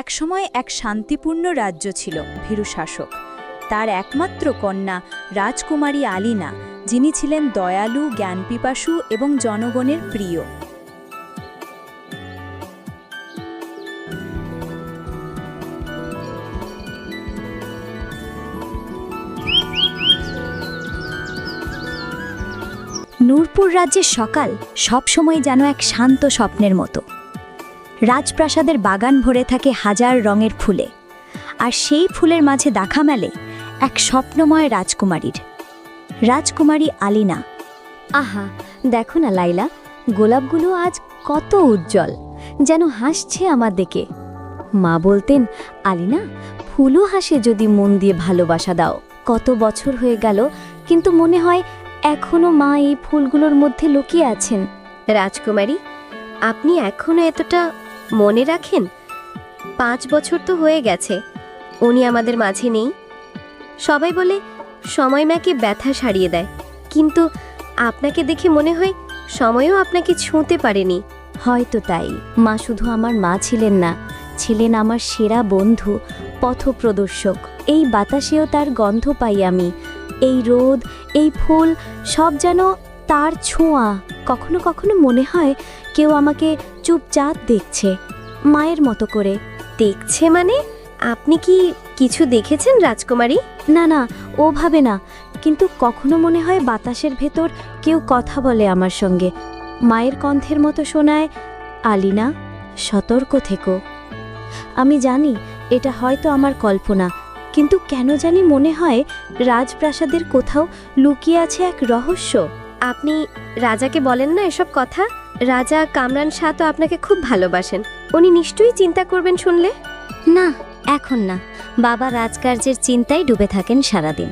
একসময় এক শান্তিপূর্ণ রাজ্য ছিল ভীরু শাসক তার একমাত্র কন্যা রাজকুমারী আলিনা, যিনি ছিলেন দয়ালু, জ্ঞানপিপাসু এবং জনগণের প্রিয়। নূরপুর রাজ্যের সকাল সবসময় যেন এক শান্ত স্বপ্নের মতো। রাজপ্রাসাদের বাগান ভরে থাকে হাজার রঙের ফুলে। আর সেই ফুলের মাঝে দেখা মেলে এক স্বপ্নময় রাজকুমারীর। রাজকুমারী আলিনা। আহা, দেখো না লাইলা, গোলাপগুলো আজ কত উজ্জ্বল, যেন হাসছে আমার দিকে মা বলতেন, আলিনা, ফুলও হাসে যদি মন দিয়ে ভালোবাসা দাও। কত বছর হয়ে গেল, কিন্তু মনে হয় এখনও মা এই ফুলগুলোর মধ্যে লুকিয়ে আছেন। রাজকুমারী, আপনি এখনও এতটা মনে রাখেন? পাঁচ বছর তো হয়ে গেছে, উনি আমাদের মাঝে নেই। সবাই বলে, সময় মাকে ব্যথা সারিয়ে দেয়। কিন্তু আপনাকে দেখে মনে হয়, সময়ও আপনাকে ছুঁতে পারেনি। হয়তো তাই। মা শুধু আমার মা ছিলেন না, ছিলেন আমার সেরা বন্ধু পথপ্রদর্শক এই বাতাসেও তার গন্ধ পাই আমি। এই রোদ, এই ফুল, সব যেন তার ছোঁয়া। কখনো কখনো মনে হয় কেউ আমাকে চুপচাপ দেখছে মায়ের মতো করে। দেখছে মানে? আপনি কি কিছু দেখেছেন রাজকুমারী? না না ওভাবে না। কিন্তু কখনো মনে হয় বাতাসের ভেতর কেউ কথা বলে আমার সঙ্গে। মায়ের কণ্ঠের মতো শোনায় আলিনা সতর্ক থেকো। আমি জানি এটা হয়তো আমার কল্পনা কিন্তু কেন জানি মনে হয় রাজপ্রাসাদের কোথাও লুকিয়ে আছে এক রহস্য। আপনি রাজাকে বলেন না এসব কথা? রাজা কামরান শাহ তো আপনাকে খুব ভালোবাসেন। উনি নিশ্চয়ই চিন্তা করবেন শুনলে? না, এখন না। বাবা রাজকার্যের চিন্তায় ডুবে থাকেন সারাদিন।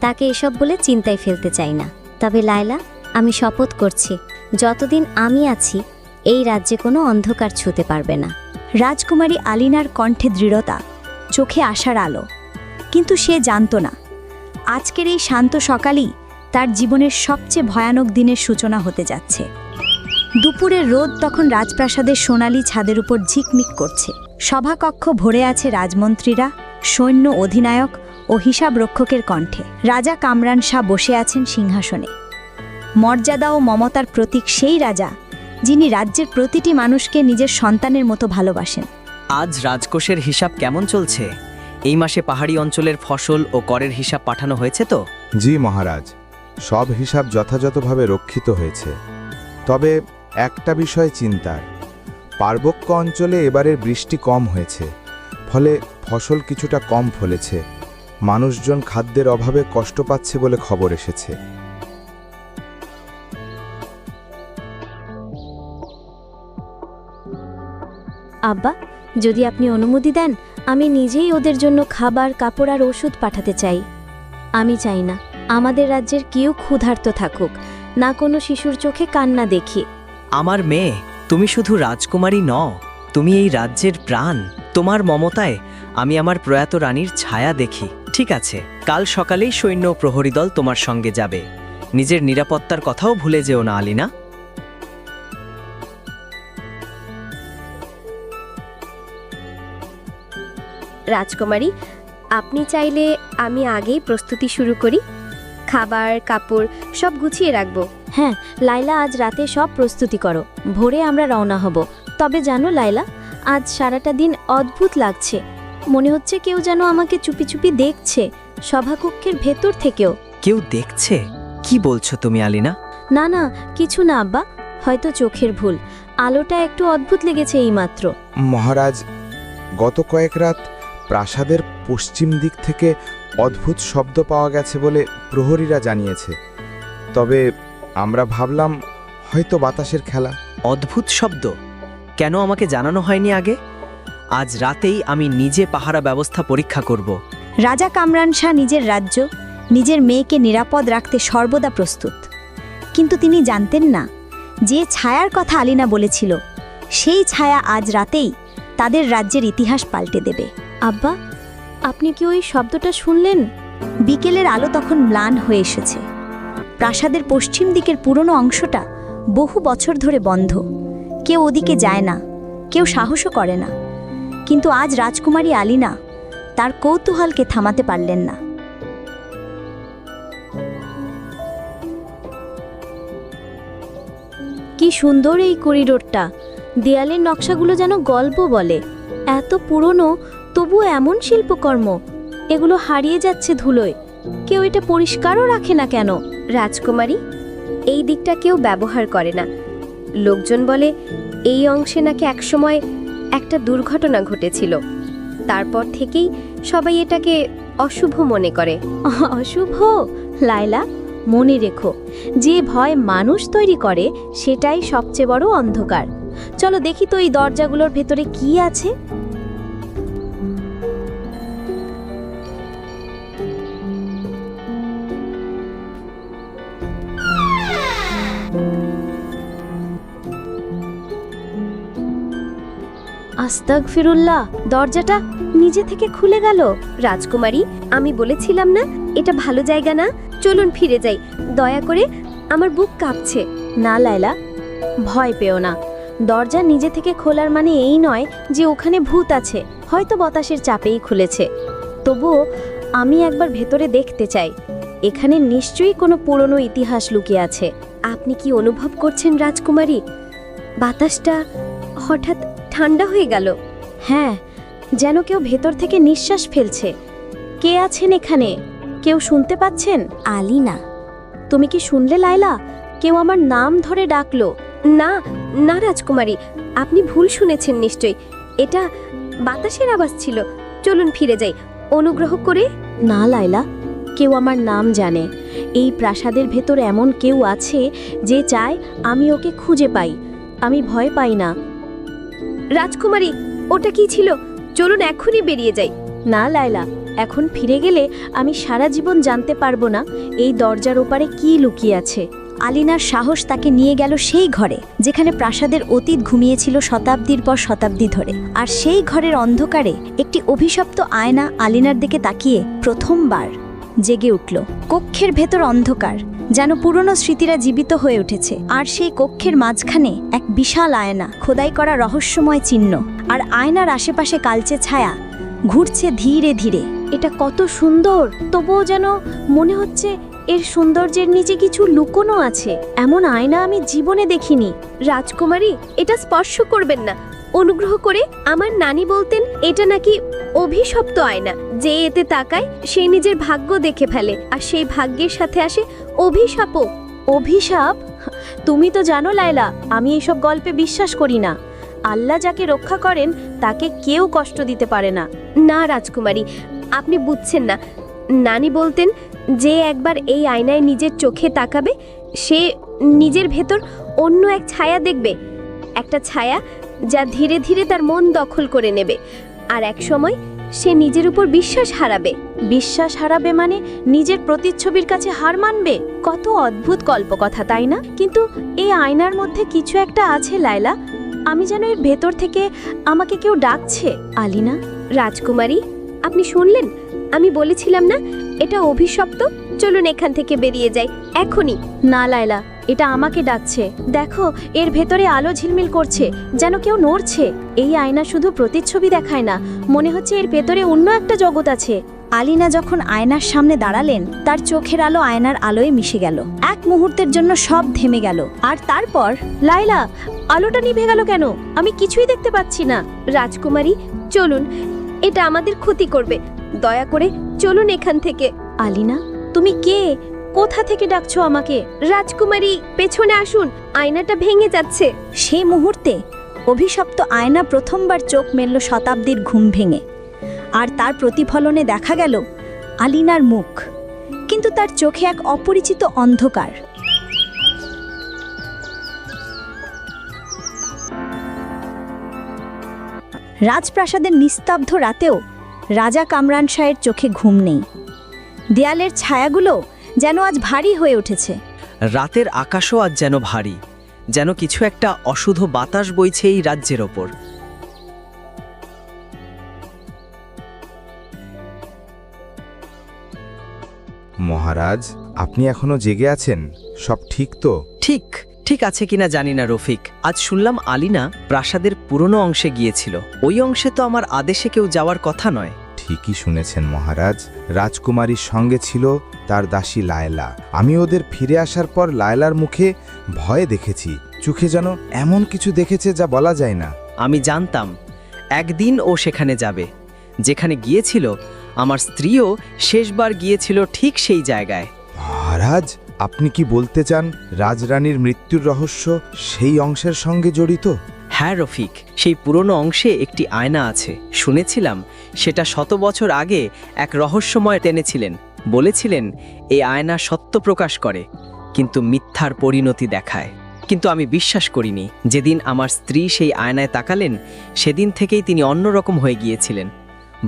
তাকে এসব বলে চিন্তায় ফেলতে চাই না। তবে লায়লা, আমি শপথ করছি, যতদিন আমি আছি, এই রাজ্যে কোনো অন্ধকার ছুতে পারবে না। রাজকুমারী আলিনার কণ্ঠে দৃঢ়তা, চোখে আসার আলো। কিন্তু সে জানত না। আজকের এই শান্ত সকালই তার জীবনের সবচেয়ে ভয়ানক দিনের সূচনা হতে যাচ্ছে। দুপুরের রোদ তখন রাজপ্রাসাদের সোনালি ছাদের উপর ঝিকমিক করছে। সভাকক্ষ ভরে আছে রাজমন্ত্রীরা সৈন্য অধিনায়ক ও হিসাব রক্ষকের কণ্ঠে। রাজা কামরান শাহ বসে আছেন সিংহাসনে। মর্যাদা ও মমতার প্রতীক সেই রাজা যিনি রাজ্যের প্রতিটি মানুষকে নিজের সন্তানের মতো ভালোবাসেন। আজ রাজকোষের হিসাব কেমন চলছে? এই মাসে পাহাড়ি অঞ্চলের ফসল ও করের হিসাব পাঠানো হয়েছে তো? জি মহারাজ। সব হিসাব যথাযথভাবে রক্ষিত হয়েছে। তবে একটা বিষয় চিন্তার পার্বক্য অঞ্চলে এবারের বৃষ্টি কম হয়েছে, ফলে ফসল কিছুটা কম ফলেছে, মানুষজন খাদ্যের অভাবে কষ্ট পাচ্ছে বলে খবর এসেছে। আব্বা, যদি আপনি অনুমতি দেন, আমি নিজেই ওদের জন্য খাবার, কাপড় আর ওষুধ পাঠাতে চাই। আমি চাই না। আমাদের রাজ্যের কেউ ক্ষুধার্ত থাকুক না কোনো শিশুর চোখে কান্না দেখি। আমার মেয়ে তুমি শুধু রাজকুমারী নও তুমি এই রাজ্যের প্রাণ। তোমার মমতায় আমি আমার প্রয়াত রানীর ছায়া দেখি। ঠিক আছে কাল সকালেই সৈন্য প্রহরী দল তোমার সঙ্গে যাবে। নিজের নিরাপত্তার কথাও ভুলে যেও না আলিনা। রাজকুমারী আপনি চাইলে আমি আগেই প্রস্তুতি শুরু করি। খাবার কাপড় সব গুছিয়ে রাখব। হ্যাঁ লাইলা আজ রাতে সব প্রস্তুতি করো। ভোরে আমরা রওনা হব। তবে জানো লাইলা আজ সারাটা দিন অদ্ভুত লাগছে। মনে হচ্ছে কেউ যেন আমাকে চুপি চুপি দেখছে সভাকক্ষের ভেতর থেকেও। কেউ দেখছে? কি বলছো তুমি আলিনা? না না কিছু না আব্বা। হয়তো চোখের ভুল। আলোটা একটু অদ্ভুত লেগেছে এইমাত্র। মহারাজ গত কয়েক রাত প্রাসাদের পশ্চিম দিক থেকে অদ্ভুত শব্দ পাওয়া গেছে বলে প্রহরীরা জানিয়েছে। তবে আমরা ভাবলাম হয়তো বাতাসের খেলা। অদ্ভুত শব্দ? কেন আমাকে জানানো হয়নি আগে? আজ রাতেই আমি নিজে পাহারা ব্যবস্থা পরীক্ষা করব। রাজা কামরান শাহ নিজের রাজ্য নিজের মেয়েকে নিরাপদ রাখতে সর্বদা প্রস্তুত। কিন্তু তিনি জানতেন না যে ছায়ার কথা আলিনা বলেছিল সেই ছায়া আজ রাতেই তাদের রাজ্যের ইতিহাস পাল্টে দেবে। আব্বা আপনি কি ওই শব্দটা শুনলেন? বিকেলের আলো তখন ম্লান হয়ে এসেছে। প্রাসাদের পশ্চিম দিকের পুরনো অংশটা বহু বছর ধরে বন্ধ। কেউ ওদিকে যায় না, কেউ সাহসও করে না। কিন্তু আজ রাজকুমারী আলিনা তার কৌতূহলকে থামাতে পারলেন না। কি সুন্দর এই করিডোরটা। দেয়ালের নকশাগুলো যেন গল্প বলে। এত পুরনো তবু এমন শিল্পকর্ম, এগুলো হারিয়ে যাচ্ছে ধুলোয়। কেউ এটা পরিষ্কারও রাখে না কেন? রাজকুমারী, এই দিকটা কেউ ব্যবহার করে না। লোকজন বলে, এই অংশে নাকি একসময় একটা দুর্ঘটনা ঘটেছিল। তারপর থেকেই সবাই এটাকে অশুভ মনে করে। অশুভ? লায়লা, মনে রেখো, যে ভয় মানুষ তৈরি করে, সেটাই সবচেয়ে বড় অন্ধকার। চলো দেখি তো এই দরজাগুলোর ভেতরে কি আছে। আস্তাক ফিরুল্লাহ দরজাটা নিজে থেকে খুলে গেল। রাজকুমারী, আমি বলেছিলাম না, এটা ভালো জায়গা না? চলুন ফিরে যাই। দয়া করে আমার বুক কাঁপছে। না, লায়লা, ভয় পেও না। দরজা নিজে থেকে খোলার মানে এই নয় যে ওখানে ভূত আছে, হয়তো বাতাসের চাপেই খুলেছে। তবুও আমি একবার ভেতরে দেখতে চাই। এখানে নিশ্চয়ই কোনো পুরনো ইতিহাস লুকিয়ে আছে। আপনি কি অনুভব করছেন রাজকুমারী? বাতাসটা হঠাৎ ঠান্ডা হয়ে গেল। হ্যাঁ যেন কেউ ভেতর থেকে নিঃশ্বাস ফেলছে। কে আছেন এখানে? কেউ শুনতে পাচ্ছেন? আলিনা। তুমি কি শুনলে, লায়লা? কেউ আমার নাম ধরে ডাকলো। না না, রাজকুমারী, আপনি ভুল শুনেছেন নিশ্চয়ই। এটা বাতাসের আওয়াজ ছিল। চলুন ফিরে যাই। অনুগ্রহ করে। না, লায়লা, কেউ আমার নাম জানে। এই প্রাসাদের ভেতর এমন কেউ আছে যে চায় আমি ওকে খুঁজে পাই। আমি ভয় পাই না। রাজকুমারী, ওটা কি ছিল? চলুন এখনই বেরিয়ে যাই। না, লায়লা, এখন ফিরে গেলে আমি সারা জীবন জানতে পারব না এই দরজার ওপারে কি লুকিয়ে আছে। আলিনার সাহস তাকে নিয়ে গেল সেই ঘরে, যেখানে প্রাসাদের অতীত ঘুমিয়েছিল শতাব্দীর পর শতাব্দী ধরে। আর সেই ঘরের অন্ধকারে একটি অভিশপ্ত আয়না আলিনার দিকে তাকিয়ে প্রথমবার জেগে উঠল। কক্ষের ভেতর অন্ধকার যেন পুরনো স্মৃতিরা জীবিত হয়ে উঠেছে। আর সেই কক্ষের মাঝখানে এক বিশাল আয়না, খোদাই করা রহস্যময় চিহ্ন। আর আয়নার আশেপাশে কালচে ছায়া, ঘুরছে ধীরে ধীরে। এটা কত সুন্দর! তবুও যেন মনে হচ্ছে এর সৌন্দর্যের নিচে কিছু লুকোনো আছে। এমন আয়না আমি জীবনে দেখিনি। রাজকুমারী, এটা স্পর্শ করবেন না। অনুগ্রহ করে আমার নানি বলতেন, এটা নাকি অভিশপ্ত আয়না। যে এতে তাকায়, সে নিজের ভাগ্য দেখে ফেলে, আর সেই ভাগ্যের সাথে আসে অভিশাপও। অভিশাপ? তুমি তো জানো, লায়লা, আমি এইসব গল্পে বিশ্বাস করি না। আল্লাহ যাকে রক্ষা করেন, তাকে কেউ কষ্ট দিতে পারে না। না, রাজকুমারী, আপনি বুঝছেন না। নানি বলতেন, যে একবার এই আয়নায় নিজের চোখে তাকাবে, সে নিজের ভেতর অন্য এক ছায়া দেখবে। একটা ছায়া যা ধীরে ধীরে তার মন দখল করে নেবে। আর এক সময় সে নিজের উপর বিশ্বাস হারাবে। বিশ্বাস হারাবে মানে নিজের প্রতিচ্ছবির কাছে হার মানবে? কত অদ্ভুত কল্পকথা, তাই না? কিন্তু এই আয়নার মধ্যে কিছু একটা আছে, লায়লা। আমি যেন এর ভেতর থেকে আমাকে কেউ ডাকছে। আলিনা, রাজকুমারী, আপনি শুনলেন? আমি বলেছিলাম না, এটা অভিশপ্ত? চলুন এখান থেকে বেরিয়ে যাই। এখনই। না, লায়লা এটা আমাকে ডাকছে। দেখো, এর ভেতরে আলো ঝিলমিল করছে, যেন কেউ নড়ছে। এই আয়না শুধু প্রতিচ্ছবি দেখায় না, মনে হচ্ছে এর ভেতরে অন্য একটা জগৎ আছে। আলিনা যখন আয়নার সামনে দাঁড়ালেন, তার চোখের আলো আয়নার আলোয় মিশে গেল। এক মুহূর্তের জন্য সব থেমে গেল। আর তারপর লাইলা আলোটা নিভে গেল কেন? আমি কিছুই দেখতে পাচ্ছি না। রাজকুমারী, চলুন, এটা আমাদের ক্ষতি করবে। দয়া করে চলুন এখান থেকে। আলিনা, তুমি কে? কোথা থেকে ডাকছো আমাকে? রাজকুমারী, পেছনে আসুন, আয়নাটা ভেঙে যাচ্ছে। সেই মুহূর্তে অভিশপ্ত আয়না প্রথমবার চোখ মেলল শতাব্দীর ঘুম ভেঙে। আর তার প্রতিফলনে দেখা গেল আলিনার মুখ, কিন্তু তার চোখে এক অপরিচিত অন্ধকার। রাজপ্রাসাদের নিস্তব্ধ রাতেও রাজা কামরান শাহের চোখে ঘুম নেই। দেয়ালের ছায়াগুলো যেন আজ ভারী হয়ে উঠেছে। রাতের আকাশও আজ যেন ভারী যেন কিছু একটা অশুধ বাতাস বইছে এই রাজ্যের ওপর। মহারাজ আপনি এখনও জেগে আছেন? সব ঠিক তো? ঠিক ঠিক আছে কিনা জানি না রফিক। আজ শুনলাম আলিনা প্রাসাদের পুরনো অংশে গিয়েছিল। ওই অংশে তো আমার আদেশে কেউ যাওয়ার কথা নয়। ঠিকই শুনেছেন মহারাজ। রাজকুমারীর সঙ্গে ছিল তার দাসী লায়লা। আমি ওদের ফিরে আসার পর লায়লার মুখে ভয় দেখেছি। চোখে যেন এমন কিছু দেখেছে যা বলা যায় না। আমি জানতাম একদিন ও সেখানে যাবে। যেখানে গিয়েছিল আমার স্ত্রীও শেষবার গিয়েছিল ঠিক সেই জায়গায়। মহারাজ আপনি কি বলতে চান রাজরানীর মৃত্যুর রহস্য সেই অংশের সঙ্গে জড়িত? হ্যাঁ রফিক, সেই পুরনো অংশে একটি আয়না আছে। শুনেছিলাম, সেটা শত বছর আগে এক রহস্যময় টেনেছিলেন। বলেছিলেন এই আয়না সত্য প্রকাশ করে, কিন্তু মিথ্যার পরিণতি দেখায়। কিন্তু আমি বিশ্বাস করিনি, যেদিন আমার স্ত্রী সেই আয়নায় তাকালেন, সেদিন থেকেই তিনি অন্যরকম হয়ে গিয়েছিলেন।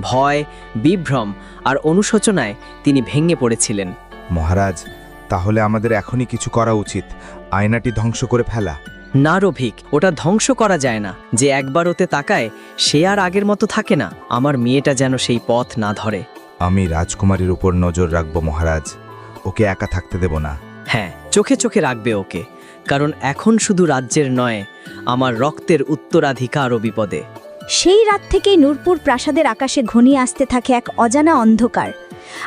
ভয়, বিভ্রম আর অনুশোচনায় তিনি ভেঙে পড়েছিলেন। মহারাজ, তাহলে আমাদের এখনই কিছু করা উচিত। আয়নাটি ধ্বংস করে ফেলা। না রভিক ওটা ধ্বংস করা যায় না। যে একবার ওতে তাকায় সে আর আগের মতো থাকে না। আমার মেয়েটা যেন সেই পথ না ধরে। আমি রাজকুমারীর উপর নজর রাখব মহারাজ। ওকে একা থাকতে দেব না। হ্যাঁ চোখে চোখে রাখবে ওকে। কারণ এখন শুধু রাজ্যের নয় আমার রক্তের উত্তরাধিকারও বিপদে। সেই রাত থেকেই নূরপুর প্রাসাদের আকাশে ঘনিয়ে আসতে থাকে এক অজানা অন্ধকার।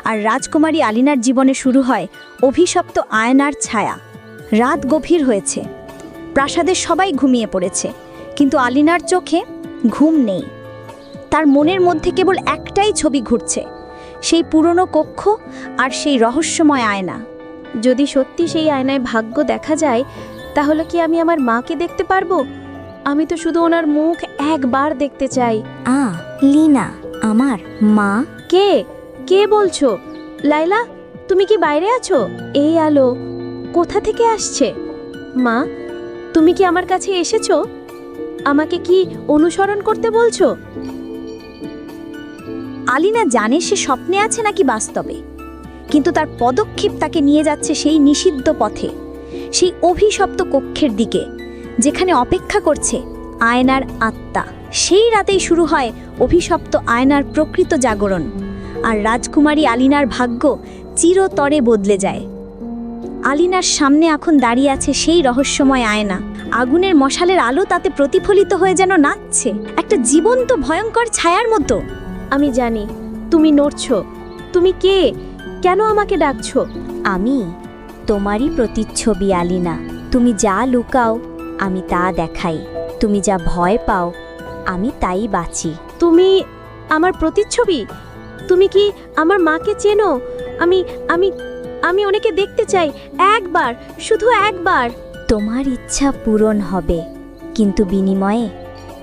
আর রাজকুমারী আলিনার জীবনে শুরু হয় অভিশপ্ত আয়নার ছায়া। রাত গভীর হয়েছে। প্রাসাদের সবাই ঘুমিয়ে পড়েছে কিন্তু আলিনার চোখে ঘুম নেই। তার মনের মধ্যে কেবল একটাই ছবি ঘুরছে সেই পুরনো কক্ষ আর সেই রহস্যময় আয়না। যদি সত্যি সেই আয়নায় ভাগ্য দেখা যায় তাহলে কি আমি আমার মাকে দেখতে পারব? আমি তো শুধু ওনার মুখ একবার দেখতে চাই। আ লিনা আমার মা। কে? কে বলছো? লাইলা তুমি কি বাইরে আছো? এই আলো কোথা থেকে আসছে? মা তুমি কি আমার কাছে এসেছ? আমাকে কি অনুসরণ করতে বলছো? আলিনা জানে সে স্বপ্নে আছে নাকি বাস্তবে, কিন্তু তার পদক্ষেপ তাকে নিয়ে যাচ্ছে সেই নিষিদ্ধ পথে, সেই অভিশপ্ত কক্ষের দিকে, যেখানে অপেক্ষা করছে আয়নার আত্মা। সেই রাতেই শুরু হয় অভিশপ্ত আয়নার প্রকৃত জাগরণ, আর রাজকুমারী আলিনার ভাগ্য চিরতরে বদলে যায়। আলিনার সামনে এখন দাঁড়িয়ে আছে সেই রহস্যময় আয়না। আগুনের মশালের আলো তাতে প্রতিফলিত হয়ে যেন নাচছে। একটা জীবন্ত ভয়ঙ্কর ছায়ার মতো। আমি জানি তুমি নড়ছ। তুমি কে? কেন আমাকে ডাকছো? আমি তোমারই প্রতিচ্ছবি আলিনা। তুমি যা লুকাও আমি তা দেখাই। তুমি যা ভয় পাও আমি তাই বাঁচি। তুমি আমার প্রতিচ্ছবি? তুমি কি আমার মাকে চেনো? আমি আমি আমি ওনাকে দেখতে চাই একবার শুধু একবার। তোমার ইচ্ছা পূরণ হবে কিন্তু বিনিময়ে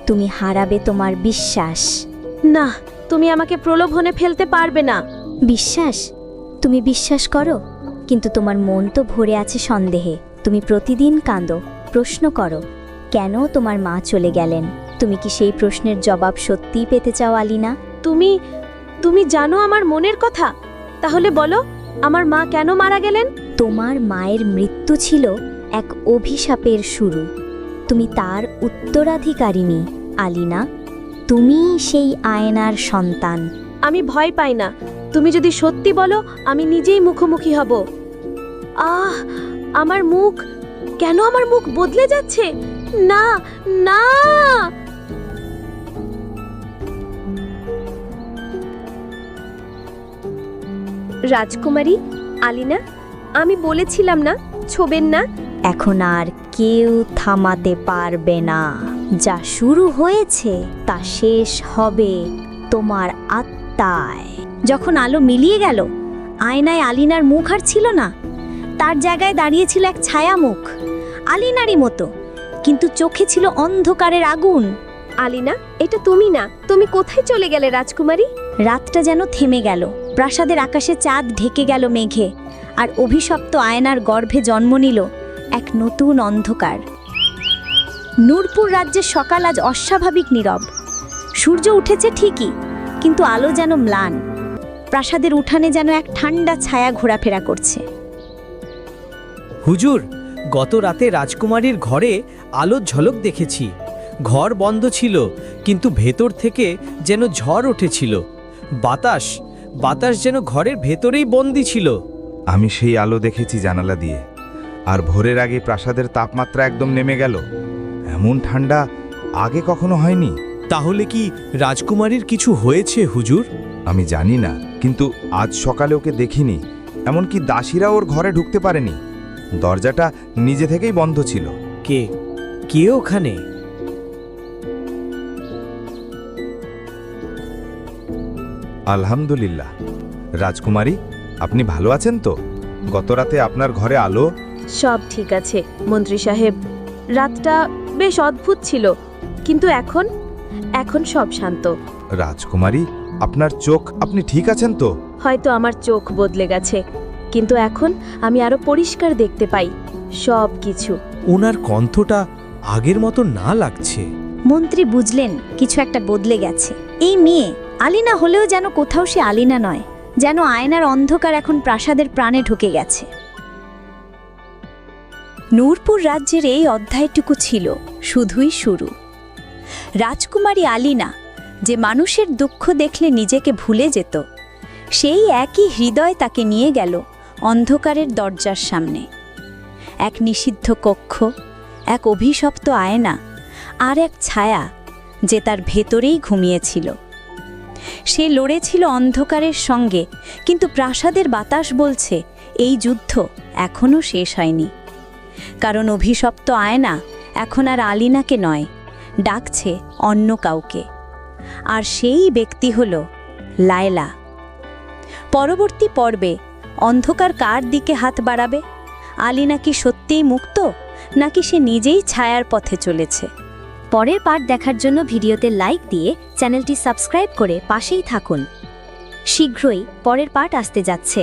তুমি হারাবে তোমার বিশ্বাস। না তুমি আমাকে প্রলোভনে ফেলতে পারবে না। বিশ্বাস? তুমি বিশ্বাস করো কিন্তু তোমার মন তো ভরে আছে সন্দেহে। তুমি প্রতিদিন কাঁদো প্রশ্ন করো কেন তোমার মা চলে গেলেন? তুমি কি সেই প্রশ্নের জবাব সত্যিই পেতে চাও আলিনা? তুমি তুমি জানো আমার মনের কথা? তাহলে বলো। আমার মা কেন মারা গেলেন? তোমার মায়ের মৃত্যু ছিল এক অভিশাপের শুরু। তুমি তার উত্তরাধিকারিণী আলিনা। তুমি সেই আয়নার সন্তান। আমি ভয় পাই না। তুমি যদি সত্যি বলো আমি নিজেই মুখোমুখি হব। আহ আমার মুখ। কেন আমার মুখ বদলে যাচ্ছে? না না! রাজকুমারী আলিনা আমি বলেছিলাম না ছোবেন না। এখন আর কেউ থামাতে পারবে না। যা শুরু হয়েছে তা শেষ হবে তোমার আত্মায়। যখন আলো মিলিয়ে গেল আয়নায় আলিনার মুখ আর ছিল না। তার জায়গায় দাঁড়িয়েছিল এক ছায়া মুখ আলিনারই মতো। কিন্তু চোখে ছিল অন্ধকারের আগুন। আলিনা এটা তুমি না। তুমি কোথায় চলে গেলে রাজকুমারী? রাতটা যেন থেমে গেল। প্রাসাদের আকাশে চাঁদ ঢেকে গেল মেঘে, আর অভিশপ্ত আয়নার গর্ভে জন্ম নিল এক নতুন অন্ধকার। নূরপুর রাজ্যের সকাল আজ অস্বাভাবিক নীরব। সূর্য উঠেছে ঠিকই, কিন্তু আলো যেন ম্লান। প্রাসাদের উঠানে যেন এক ঠান্ডা ছায়া ঘোরাফেরা করছে। হুজুর, গত রাতে রাজকুমারীর ঘরে আলোর ঝলক দেখেছি। ঘর বন্ধ ছিল, কিন্তু ভেতর থেকে যেন ঝড় উঠেছিল। বাতাস বাতাস যেন ঘরের ভেতরেই বন্দি ছিল। আমি সেই আলো দেখেছি জানালা দিয়ে। আর ভোরের আগে প্রাসাদের তাপমাত্রা একদম নেমে গেল। এমন ঠান্ডা আগে কখনো হয়নি। তাহলে কি রাজকুমারীর কিছু হয়েছে হুজুর? আমি জানি না কিন্তু আজ সকালে ওকে দেখিনি। এমনকি দাসীরা ওর ঘরে ঢুকতে পারেনি। দরজাটা নিজে থেকেই বন্ধ ছিল। কে? কে ওখানে? আলহামদুলিল্লাহ। রাজকুমারী আপনি ভালো আছেন তো? গতরাতে আপনার ঘরে আলো? সব ঠিক আছে মন্ত্রী সাহেব। রাতটা বেশ অদ্ভুত ছিল কিন্তু এখন? এখন সব শান্ত। রাজকুমারী আপনার চোখ আপনি ঠিক আছেন তো? হয়তো আমার চোখ বদলে গেছে কিন্তু এখন আমি আরও পরিষ্কার দেখতে পাই সব কিছু। ওনার কণ্ঠটা আগের মতো না লাগছে। মন্ত্রী বুঝলেন কিছু একটা বদলে গেছে। এই মেয়ে আলিনা হলেও যেন কোথাও সে আলিনা নয়, যেন আয়নার অন্ধকার এখন প্রাসাদের প্রাণে ঢুকে গেছে। নূরপুর রাজ্যের এই অধ্যায়টুকু ছিল শুধুই শুরু। রাজকুমারী আলিনা যে মানুষের দুঃখ দেখলে নিজেকে ভুলে যেত, সেই একই হৃদয় তাকে নিয়ে গেল অন্ধকারের দরজার সামনে। এক নিষিদ্ধ কক্ষ, এক অভিশপ্ত আয়না, আর এক ছায়া যে তার ভেতরেই ঘুমিয়েছিল। সে লড়েছিল অন্ধকারের সঙ্গে, কিন্তু প্রাসাদের বাতাস বলছে, এই যুদ্ধ এখনও শেষ হয়নি। কারণ অভিশপ্ত আয়না এখন আর আলিনাকে নয়, ডাকছে অন্য কাউকে। আর সেই ব্যক্তি হল লায়লা। পরবর্তী পর্বে অন্ধকার কার দিকে হাত বাড়াবে? আলিনা কি সত্যিই মুক্ত, নাকি সে নিজেই ছায়ার পথে চলেছে? পরের পার্ট দেখার জন্য ভিডিওতে লাইক দিয়ে চ্যানেলটি সাবস্ক্রাইব করে পাশেই থাকুন। শীঘ্রই পরের পার্ট আসতে যাচ্ছে।